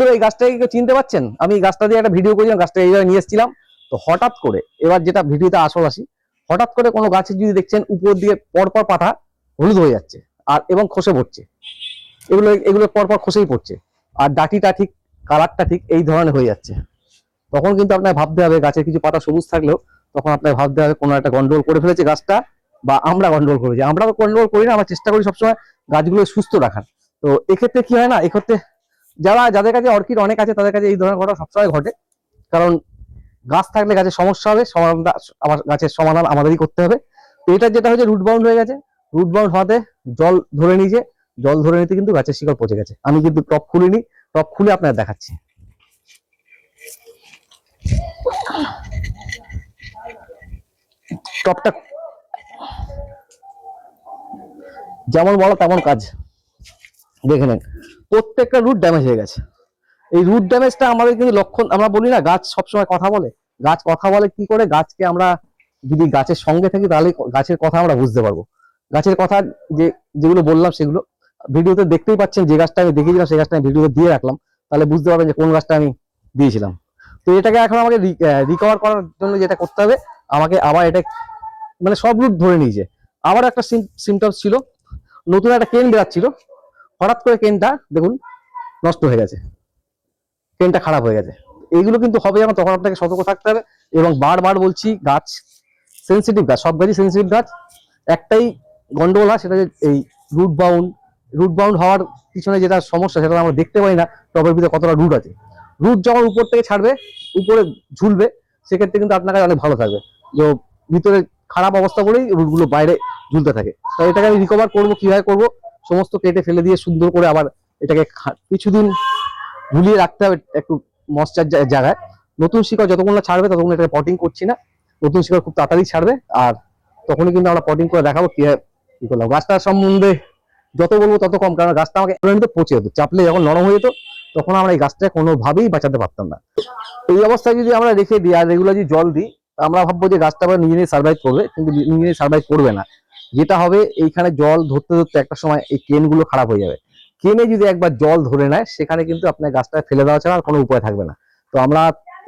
বন্ধুরা, এই গাছটাকে চিনতে পারছেন? আমি এই গাছটা দিয়ে একটা ভিডিও করেছিলাম গাছটা এইভাবে নিয়ে এসেছিলাম। তো হঠাৎ করে, এবার যেটা ভিডিওতে আসল আসি হঠাৎ করে কোনো গাছের যদি দেখছেন উপর দিয়ে পরপর পাতা হলুদ হয়ে যাচ্ছে আর এবং খসে পড়ছে। এগুলো এগুলো পরপর খসেই পড়ছে। আর ডাটিটা ঠিক, কালারটা ঠিক এই ধরনের হয়ে যাচ্ছে। তখন কিন্তু আপনার ভাবতে হবে, গাছের কিছু পাতা সবুজ থাকলেও তখন আপনার ভাবতে হবে কোনো একটা গন্ডগোল করে ফেলেছে গাছটা বা আমরা গন্ডগোল করেছি। আমরা তো গন্ডগোল করি না, আমরা চেষ্টা করি সবসময় গাছগুলো সুস্থ রাখার। তো এক্ষেত্রে কি হয় না, এক্ষেত্রে যারা, যাদের কাছে অর্কিড অনেক আছে, তাদের কাছে এই ধরনের ঘটনা সবসময় ঘটে। কারণ গাছ থাকলে গাছের সমস্যা হবে সমাধান আমার গাছের সমাধান আমাদেরই করতে হবে। তো এটা যেটা হচ্ছে রুট বাউন্ড হয়ে গেছে। রুট বাউন্ড হওয়াতে জল ধরে নিয়েছে। জল ধরে নিতে কিন্তু গাছের শিকড় পচে গেছে। আমি কিন্তু টপ খুলিনি, টপ খুলে আপনার দেখাচ্ছি। টপটা যেমন বলো, তেমন কাজ। দেখে নেন। প্রত্যেকটা রুট ড্যামেজ হয়ে গেছে। এই রুট ড্যামেজটা আমাদের কিন্তু লক্ষণ, আমরা বলি না, গাছ সবসময় কথা বলে। গাছ কথা বলে কি করে? গাছকে আমরা যদি গাছের সঙ্গে থাকি, তাহলে গাছের কথা আমরা বুঝতে পারব। গাছের কথা যে, যেগুলো বললাম সেগুলো ভিডিওতে দেখতেই পাচ্ছেন, যে গাছটা আমি দেখিয়েছিলাম, সেই গাছটা আমি ভিডিওতে দিয়ে রাখলাম। তাহলে বুঝতে পারবেন যে কোন গাছটা আমি দিয়েছিলাম। তো এটাকে এখন আমাকে রিকভার করার জন্য যেটা করতে হবে, আমাকে আবার এটা মানে সব রুট ধরে নিয়েছে। আবার একটা সিমটমস ছিল। নতুন একটা কেন বেরাচ্ছিল। হঠাৎ করে কেনটা দেখুন, নষ্ট হয়ে গেছে। কেনটা খারাপ হয়ে গেছে? এইগুলো কিন্তু হবে যখন তখন আপনাকে সতর্ক থাকতে হবে। এবং বারবার বলছি, গাছ সেন্সিটিভ গাছ, সব গাছই সেন্সিটিভ গাছ। একটাই গন্ডগোল হয়, সেটা এই রুট বাউন্ড রুট বাউন্ড হওয়ার পিছনে যেটা সমস্যা, সেটা আমরা দেখতে পাই না, টবের ভিতরে কতটা রুট আছে। রুট যখন উপর থেকে ছাড়বে, উপরে ঝুলবে, সেক্ষেত্রে কিন্তু আপনার কাছে অনেক ভালো থাকবে। যে ভিতরে খারাপ অবস্থা করেই রুটগুলো বাইরে ঝুলতে থাকে। তো এটাকে আমি রিকভার করব, কীভাবে করব? সমস্ত কেটে ফেলে দিয়ে সুন্দর করে আবার এটাকে কিছুদিন ঝুলিয়ে রাখতে হবে একটু মশচার জায়গায়। নতুন শিকড় যতক্ষণ না ছাড়বে, ততক্ষণ এটাকে পটিং করছি না। নতুন শিকড় খুব তাড়াতাড়ি ছাড়বে, আর তখনই কিন্তু আমরা পটিং করে দেখাবো কি কি করলাম। গাছটার সম্বন্ধে যত বলব তত কম, কারণ গাছটা আমাকে পচে যেত। চাপলে যখন নরম হয়ে যেত, তখন আমরা এই গাছটা কোনোভাবেই বাঁচাতে পারতাম না। এই অবস্থায় যদি আমরা রেখে দিই আর রেগুলার যদি জল দিই আমরা ভাববো যে গাছটা আবার নিজে নিজে সার্ভাইভ করবে, কিন্তু নিজে নিজে সার্ভাইভ করবে না। যেটা হবে, এইখানে জল ধরতে ধরতে একটা সময় এই কেনগুলো খারাপ হয়ে যাবে। কেনে যদি একবার জল ধরে নেয়, সেখানে কিন্তু আপনার গাছটা ফেলে দেওয়া ছাড়া আর কোনো উপায় থাকবে না। তো আমরা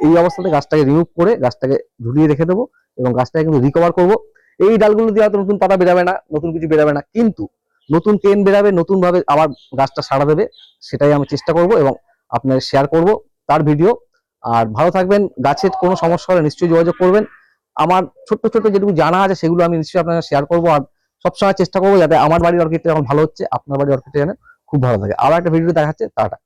এই অবস্থাতে গাছটাকে রিমুভ করে গাছটাকে ঝুলিয়ে রেখে দেবো এবং গাছটাকে কিন্তু রিকভার করব। এই ডালগুলো দিয়ে হয়তো নতুন পাতা বেরাবে না, নতুন কিছু বেরাবে না, কিন্তু নতুন কেন বেরাবে নতুন ভাবে আবার গাছটা সাড়া দেবে, সেটাই আমি চেষ্টা করব এবং আপনাদের শেয়ার করব তার ভিডিও আর ভালো থাকবেন গাছের কোনো সমস্যা হলে নিশ্চয়ই যোগাযোগ করবেন। আমার ছোট্ট ছোট্ট যেটুকু জানা আছে, সেগুলো আমি নিশ্চয়ই আপনাদের শেয়ার করব। আর সবসময় চেষ্টা করব যাতে আমার বাড়ির অর্কিডটা যখন ভালো হচ্ছে, আপনার বাড়ির অর্কিডটা যেন খুব ভালো থাকে। আবার একটা ভিডিও দেখাচ্ছে, টাটা।